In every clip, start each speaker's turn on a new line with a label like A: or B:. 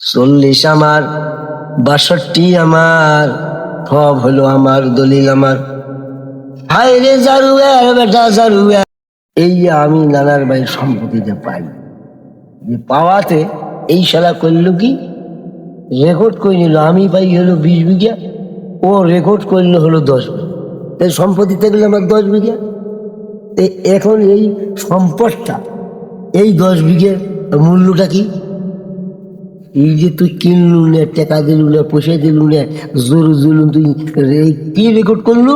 A: চল্লিশ আমার, বাষট্টি আমার, সব হলো আমার দলিল আমার। হায় রে জারুয়ার বেটা জারুয়া। এই আমি নানার বাড়ির সম্পত্তিটা পাই। পাওয়াতে এই শালা করল কি? রেকর্ড করে নিল, আমি পাই হলো বিশ বিঘা, ও রেকর্ড করল হলো দশ বিঘা। তাই সম্পত্তি থাকলে আমার দশ বিঘা। এখন এই সম্পদটা, এই দশ বিঘের মূল্যটা কি? এই যে তুই কিনলু না, টাকা দিলু না, পয়সা দিলু না, জোর জুলুম তুই কি রেকর্ড করলু?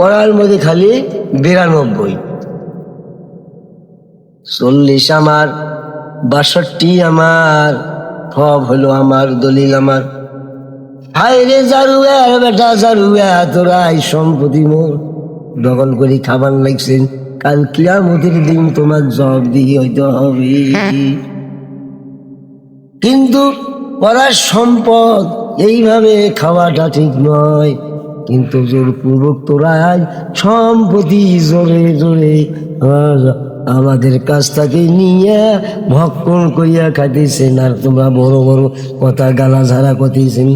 A: করার মধ্যে খালি বিরানব্বই। চল্লিশ আমার, বাষট্টি আমার, সব হলো আমার দলিল আমার। হায় রে জারুয়া বেটা জারুয়া তোরা এই সম্পত্তি মোর। দখল করে খাবার লাগছেন, কাল কিয়ামতের দিন তোমার জব দিয়ে হইতে হবে। কিন্তু পড়ার সম্পদ, এইভাবে খাওয়াটা ঠিক নয়। কিন্তু জোরপূর্বক তোরা আজ সম্পত্তি জোরে জোরে আমাদের কাছ থেকে নিয়ে ভক্ষণ করিয়া খাইতেছেন আর তোমরা বড় বড় কথা গালা ঝাড়া করতেছেন।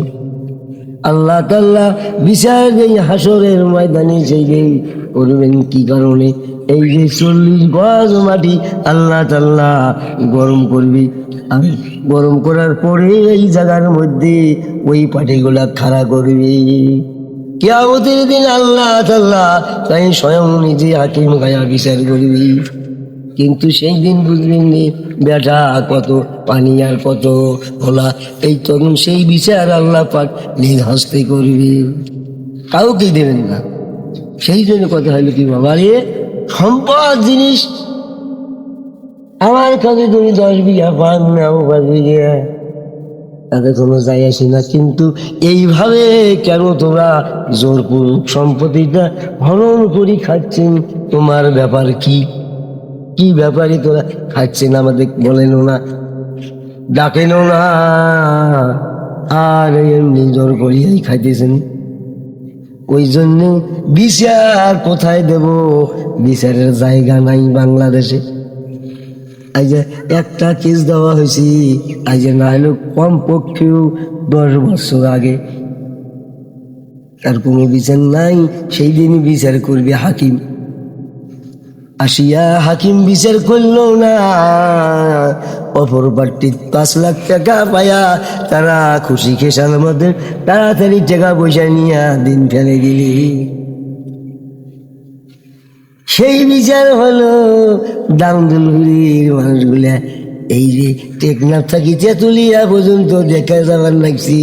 A: আল্লাহ তাল্লাহ বিচার যেই হাসরের ময়দানে যেই করবেন কি কারণে? এই যে চল্লিশ গজ মাটি আল্লাহ তাল্লাহ গরম করবি। আর গরম করার পরে এই জায়গার মধ্যে ওই পাটিগুলা খাড়া করবি। কেয়ামতের দিন আল্লাহ তাল্লাহ তাই স্বয়ং নিজে হাকিম গায়া বিচার করবি। কিন্তু সেই দিন বুঝলেন নি, বেটা, কত পানি আর কত খোলা। এই তখন সেই বিচার আল্লাহ পাক নিজ হস্তে করবে। কাউকে দেবেন না। সেই জন্য কথা হলো কি, বাবা রে, সম্পদ জিনিস। আমার কাছে তুমি দশ বিঘা পান না পাঁচ বিঘা। তাতে কোনো যাই আসি না। কিন্তু এইভাবে কেন তোমরা জোরপূর্বক সম্পত্তিটা হরণ করি খাচ্ছেন? তোমার ব্যাপার কি? কি ব্যাপারে তোরা খাচ্ছেন আমাদের বলেনও না। ডাকেনও না। আর এমনি জোর করিয়াই খাইতেছেন। ওই জন্য বিচার কোথায় দেব? বিচারের জায়গা নাই বাংলাদেশে। আজ যে একটা কেস দেওয়া হয়েছে। আজ যে না হলেও কম পক্ষেও দশ বছর আগে। তার কোনো বিচার নাই। সেই দিনই বিচার করবে হাকিম। আসিয়া হাকিম বিচার করল না। অপর পার্টি পাঁচ লাখ টাকা পায়া তারা খুশি খেসার মধ্যে তাড়াতাড়ি টাকা পয়সা নিয়ে দিন ফেলে দিলি। সেই বিচার হলো দামদুলগুলির মানুষগুলা। এই যে টেকনাফ থাকি তেঁতুলিয়া পর্যন্ত দেখা যাবার লাগছি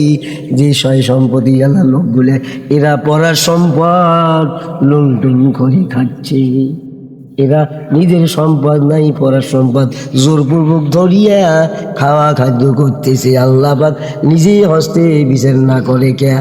A: যে সয় সম্পত্তি জানা লোকগুলা, এরা পড়ার সম্পদ লুণ্ঠন করে খাচ্ছে। এরা নিজের সম্পদ নাই পড়ার সম্পদ জোরপূর্বক ধরিয়া খাওয়া খাদ্য করতেছে। আল্লাহ নিজেই হস্তে বিচার না করে কে?